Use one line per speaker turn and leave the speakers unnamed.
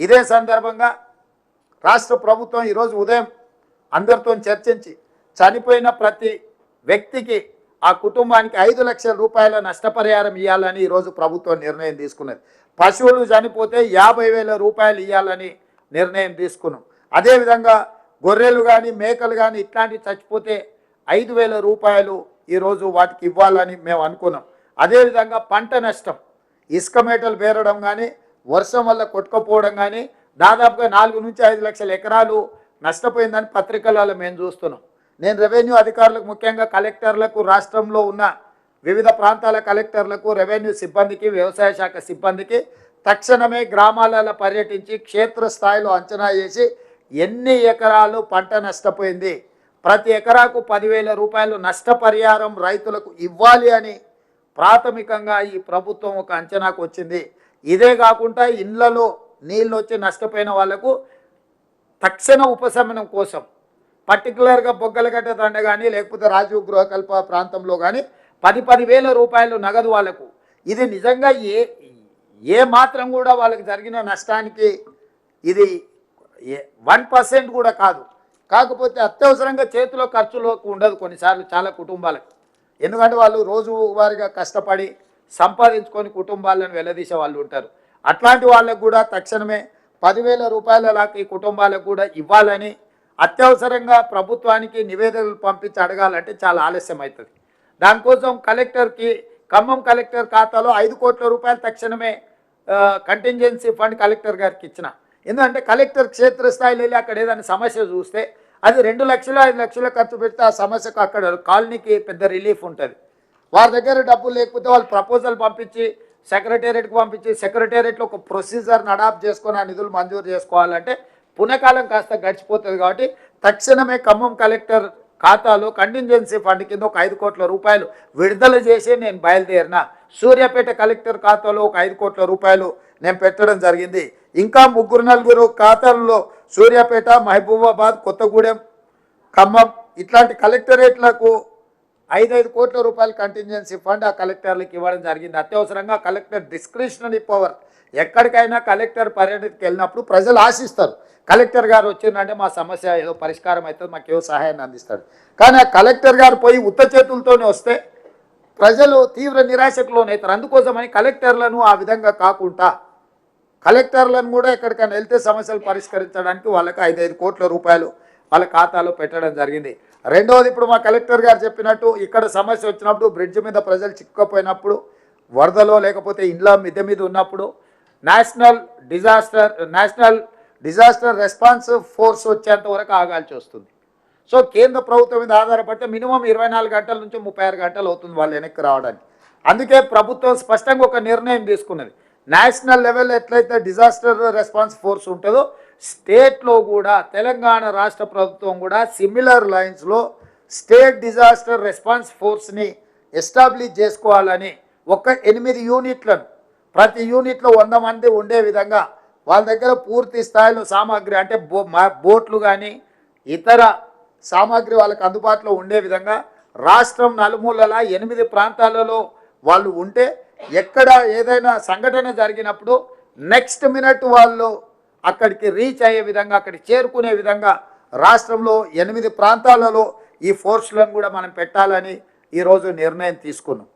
ఇదే సందర్భంగా రాష్ట్ర ప్రభుత్వం ఈరోజు ఉదయం అందరితో చర్చించి చనిపోయిన ప్రతి వ్యక్తికి ఆ కుటుంబానికి ఐదు లక్షల రూపాయల నష్టపరిహారం ఇవ్వాలని ఈరోజు ప్రభుత్వం నిర్ణయం తీసుకున్నది. పశువులు చనిపోతే యాభై వేల రూపాయలు ఇవ్వాలని నిర్ణయం తీసుకున్నాం. అదేవిధంగా గొర్రెలు కానీ మేకలు కానీ ఇట్లాంటివి చచ్చిపోతే ఐదు వేల రూపాయలు ఈరోజు వాటికి ఇవ్వాలని మేము అనుకున్నాం. అదేవిధంగా పంట నష్టం. ఇసుక మేటలు పేరడం కానీ వర్షం వల్ల కొట్టుకపోవడం కానీ దాదాపుగా నాలుగు నుంచి ఐదు లక్షల ఎకరాలు నష్టపోయిందని పత్రికలలో మేము చూస్తున్నాం. నేను రెవెన్యూ అధికారులకు ముఖ్యంగా కలెక్టర్లకు రాష్ట్రంలో ఉన్న వివిధ ప్రాంతాల కలెక్టర్లకు రెవెన్యూ సిబ్బందికి వ్యవసాయ శాఖ సిబ్బందికి తక్షణమే గ్రామాలలో పర్యటించి క్షేత్రస్థాయిలో అంచనా చేసి ఎన్ని ఎకరాలు పంట నష్టపోయింది ప్రతి ఎకరాకు పదివేల రూపాయలు నష్టపరిహారం రైతులకు ఇవ్వాలి అని ప్రాథమికంగా ఈ ప్రభుత్వం ఒక అంచనాకు వచ్చింది. ఇదే కాకుండా ఇళ్ళలో నీళ్ళు వచ్చి నష్టపోయిన వాళ్ళకు తక్షణ ఉపశమనం కోసం పర్టికులర్గా బొగ్గలు దండ కానీ లేకపోతే రాజీవ్ గృహకల్ప ప్రాంతంలో కానీ పది పది వేల రూపాయలు నగదు వాళ్ళకు. ఇది నిజంగా ఏ ఏ మాత్రం కూడా వాళ్ళకి జరిగిన నష్టానికి ఇది వన్ పర్సెంట్ కూడా కాదు. కాకపోతే అత్యవసరంగా చేతిలో ఖర్చులోకి ఉండదు కొన్నిసార్లు చాలా కుటుంబాలకు. ఎందుకంటే వాళ్ళు రోజువారీగా కష్టపడి సంపాదించుకొని కుటుంబాలను వెల్లదీసే వాళ్ళు ఉంటారు. అట్లాంటి వాళ్ళకు కూడా తక్షణమే పదివేల రూపాయల లాగా ఈ కుటుంబాలకు కూడా ఇవ్వాలని అత్యవసరంగా ప్రభుత్వానికి నివేదికలు పంపించి అడగాలంటే చాలా ఆలస్యం అవుతుంది దానికోసం కలెక్టర్కి ఖమ్మం కలెక్టర్ ఖాతాలో ఐదు కోట్ల రూపాయలు తక్షణమే కంటింజెన్సీ ఫండ్ కలెక్టర్ గారికి ఇచ్చిన. ఎందుకంటే కలెక్టర్ క్షేత్రస్థాయిలో వెళ్ళి అక్కడ ఏదైనా సమస్య చూస్తే అది రెండు లక్షలు ఐదు లక్షలు ఖర్చు పెడితే ఆ సమస్యకు అక్కడ కాలనీకి పెద్ద రిలీఫ్ ఉంటుంది. వారి దగ్గర డబ్బులు లేకపోతే వాళ్ళు ప్రపోజల్ పంపించి సెక్రటేరియట్కి పంపించి సెక్రటేరియట్లో ఒక ప్రొసీజర్ని అడాప్ట్ చేసుకొని ఆ నిధులు మంజూరు చేసుకోవాలంటే పునకాలం కాస్త గడిచిపోతుంది కాబట్టి తక్షణమే ఖమ్మం కలెక్టర్ ఖాతాలో కంటింజెన్సీ ఫండ్ కింద ఒక ఐదు కోట్ల రూపాయలు విడుదల చేసి నేను బయలుదేరిన. సూర్యాపేట కలెక్టర్ ఖాతాలో ఒక ఐదు కోట్ల రూపాయలు నేను పెట్టడం జరిగింది. ఇంకా ముగ్గురు నలుగురు ఖాతాల్లో సూర్యాపేట మహబూబాబాద్ కొత్తగూడెం ఖమ్మం ఇట్లాంటి కలెక్టరేట్లకు ఐదైదు కోట్ల రూపాయల కంటింజెన్సీ ఫండ్ ఆ కలెక్టర్లకు ఇవ్వడం జరిగింది. అత్యవసరంగా కలెక్టర్ డిస్క్రిషనరీ పవర్ ఎక్కడికైనా కలెక్టర్ పర్యటనకి వెళ్ళినప్పుడు ప్రజలు ఆశిస్తారు. కలెక్టర్ గారు వచ్చిందంటే మా సమస్య ఏదో పరిష్కారం అవుతుంది మాకు ఏదో సహాయాన్ని అందిస్తాడు కానీ ఆ కలెక్టర్ గారు పోయి ఉత్త చేతులతోనే వస్తే ప్రజలు తీవ్ర నిరాశకు లోనవుతారు. అందుకోసమని కలెక్టర్లను ఆ విధంగా కాకుండా కలెక్టర్లను కూడా ఎక్కడికైనా వెళ్తే సమస్యలు పరిష్కరించడానికి వాళ్ళకి ఐదైదు కోట్ల రూపాయలు వాళ్ళ ఖాతాలో పెట్టడం జరిగింది. రెండవది ఇప్పుడు మా కలెక్టర్ గారు చెప్పినట్టు ఇక్కడ సమస్య వచ్చినప్పుడు బ్రిడ్జ్ మీద ప్రజలు చిక్కుకపోయినప్పుడు వరదలో లేకపోతే ఇండ్ల మిద్దె మీద ఉన్నప్పుడు national disaster national disaster response force వచ్చేంత వరకు ఆగాల్సి వస్తుంది. సో కేంద్ర ప్రభుత్వం మీద ఆధారపడితే మినిమం ఇరవై నాలుగు గంటల నుంచి ముప్పై ఆరు గంటలు అవుతుంది వాళ్ళు వెనక్కి రావడానికి. అందుకే ప్రభుత్వం స్పష్టంగా ఒక నిర్ణయం తీసుకున్నది. నేషనల్ లెవెల్ ఎట్లయితే డిజాస్టర్ రెస్పాన్స్ ఫోర్స్ ఉంటుందో స్టేట్లో కూడా తెలంగాణ రాష్ట్ర ప్రభుత్వం కూడా సిమిలర్ లైన్స్లో స్టేట్ డిజాస్టర్ రెస్పాన్స్ ఫోర్స్ని ఎస్టాబ్లిష్ చేసుకోవాలని ఒక ఎనిమిది యూనిట్లను ప్రతి యూనిట్లో వంద మంది ఉండే విధంగా వాళ్ళ దగ్గర పూర్తి స్థాయిలో సామాగ్రి అంటే బో బోట్లు కానీ ఇతర సామాగ్రి వాళ్ళకి అందుబాటులో ఉండే విధంగా రాష్ట్రం నలుమూలల ఎనిమిది ప్రాంతాలలో వాళ్ళు ఉంటే ఎక్కడ ఏదైనా సంఘటన జరిగినప్పుడు నెక్స్ట్ మినిట్ వాళ్ళు అక్కడికి రీచ్ అయ్యే విధంగా అక్కడికి చేరుకునే విధంగా రాష్ట్రంలో ఎనిమిది ప్రాంతాలలో ఈ ఫోర్స్లను కూడా మనం పెట్టాలని ఈరోజు నిర్ణయం తీసుకున్నాం.